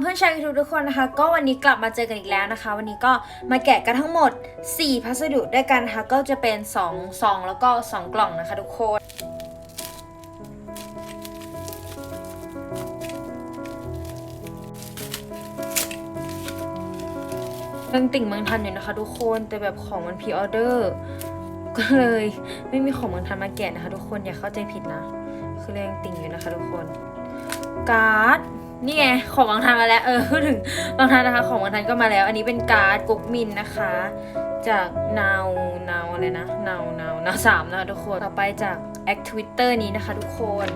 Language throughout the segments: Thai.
เพื่อนชาวยูทูบทุกคนนะคะ ก็วันนี้กลับมาเจอกันอีกแล้วนะคะ วันนี้ก็มาแกะกันทั้งหมด 4 พัสดุด้วยกันนะคะ ก็จะเป็น2ซองแล้วก็ 2 กล่องนะคะทุกคนยังติ่งเมืองทันอยู่นะคะทุกคนแต่แบบของมันพีออเดอร์ก็เลยไม่มีของเมืองทันมาแกะนะคะทุกคนอย่าเข้าใจผิดนะ คือเรื่องติ่งอยู่นะคะทุกคนการ์ด นี่ไงของบางทันมาแล้ว เออพูดถึงบางทันนะคะ ของบางทันก็มาแล้ว อันนี้เป็นการ์ดกุ๊กมินนะคะ จากนาวนาวอะไรนะนาวนาวนาวสามนะคะทุกคนต่อไปจากแอคทวิตเตอร์นี้นะคะทุกคน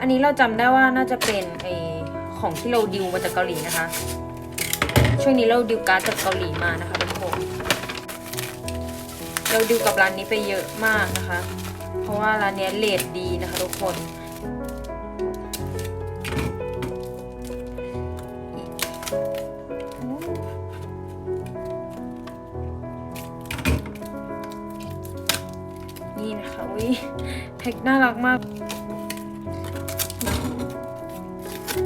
อันนี้เราจำได้ว่าน่าจะเป็นไอของที่เราดิวมาจากเกาหลีนะคะ ช่วงนี้เราดิวการ์ดจากเกาหลีมานะคะทุกคนเราดิวกับร้านนี้ไปเยอะมากนะคะ เพราะว่าร้านนี้เลทดีนะคะทุกคน นี่นะคะวิแพ็คน่ารักมาก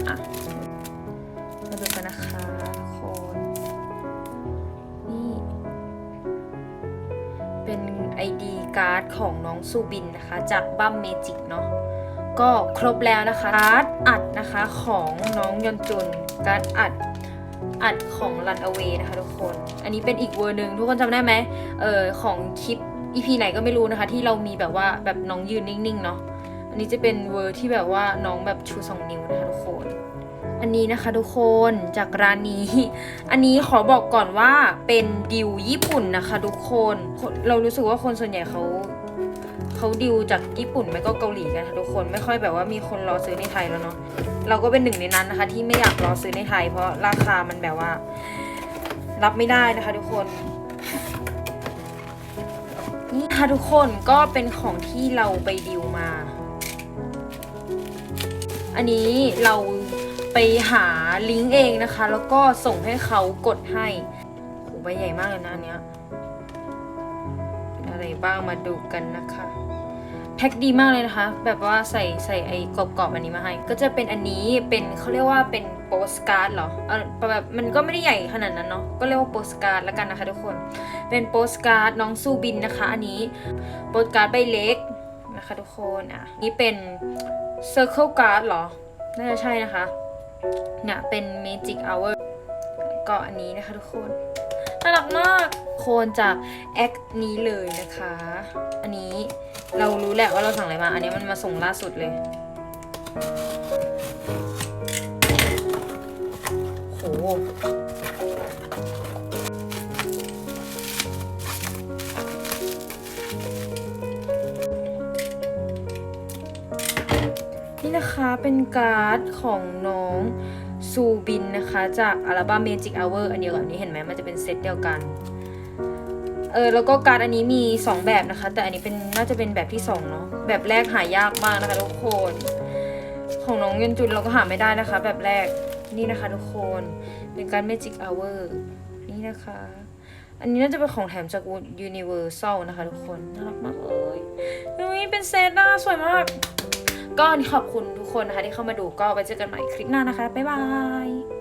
อะมาดูกันนะคะทุกคนนี่ เป็น ID การ์ดของน้องซูบินนะคะ จากบัมเมจิกเนาะก็ครบแล้วนะคะ การ์ดอัดนะคะของน้องยอนจุน การ์ดอัดอัดของ Run Away นะคะทุกคน อันนี้เป็นอีกเวอร์หนึ่งทุกคนจำได้ไหมเออของคลิป EP ไหนก็ไม่รู้นะคะ ที่เรามีแบบว่าแบบน้องยืนนิ่งๆเนาะอันนี้จะเป็นเวอร์ที่แบบว่าน้องแบบชูสองนิ้วนะคะทุกคน อันนี้นะคะทุกคนจากร้านนี้ อันนี้ขอบอกก่อนว่าเป็นดิวญี่ปุ่นนะคะ ทุกคนคนเรารู้สึกว่าคนส่วนใหญ่เขาเขาดิวจากญี่ปุ่นไม่ก็เกาหลีกันค่ะทุกคนไม่ค่อยแบบว่ามีคนรอซื้อในไทยแล้วเนาะเราก็เป็นหนึ่งในนั้นนะคะ ที่ไม่อยากรอซื้อในไทย เพราะราคามันแบบว่า รับไม่ได้นะคะ ทุกคน นี่ค่ะทุกคนก็เป็นของที่เราไปดิวมา อันนี้เราไปหาลิงก์เองนะคะ แล้วก็ส่งให้เขากดให้โหใบใหญ่มากเลยนะอันเนี้ยเป็นอะไรบ้างมาดูกันนะคะ แพ็คดีมากเลยนะคะ แบบว่าใส่ใส่ไอ้กรอบๆอันนี้มาให้ ก็จะเป็นอันนี้เป็นเขาเรียกว่าเป็นโปสการ์ดเหรอเออแบบมันก็ไม่ได้ใหญ่ขนาดนั้นเนาะก็เรียกว่าโปสการ์ดแล้วกันนะคะทุกคน เป็นโปสการ์ดน้องซูบินนะคะ อันนี้โปสการ์ดใบเล็กนะคะทุกคนอะนี่เป็น Circle Card เหรอน่าจะใช่นะคะเนี่ยเป็น Magic Hour ก็อันนี้นะคะทุกคนน่ารักมากโคนจากแอคนี้เลยนะคะ อันนี้ เรารู้แหละว่าเราสั่งอะไรมา อันนี้มันมาส่งล่าสุดเลยโหนี่นะคะเป็นการ์ดของน้องซูบินนะคะ จากอัลบั้ม Magic Hour อันเดียวกับอันนี้เห็นไหมมันจะเป็นเซตเดียวกัน เออแล้วก็การ์ดอันนี้มี 2 แบบนะคะ แต่อันนี้เป็นน่าจะเป็นแบบที่2เนาะแบบแรกหายากมากนะคะทุกคน ของน้องยนจุนเราก็หาไม่ได้นะคะ แบบแรกนี่นะคะทุกคนเป็นการ Magic Hour นี่นะคะ อันนี้น่าจะเป็นของแถมจาก Universal นะคะทุกคนน่ารักมากเลยอุ้ยเป็นเซตน่าสวยมาก ก็ขอบคุณทุกคนนะคะที่เข้ามาดูก็ไปเจอกันใหม่คลิปหน้านะคะบ๊ายบาย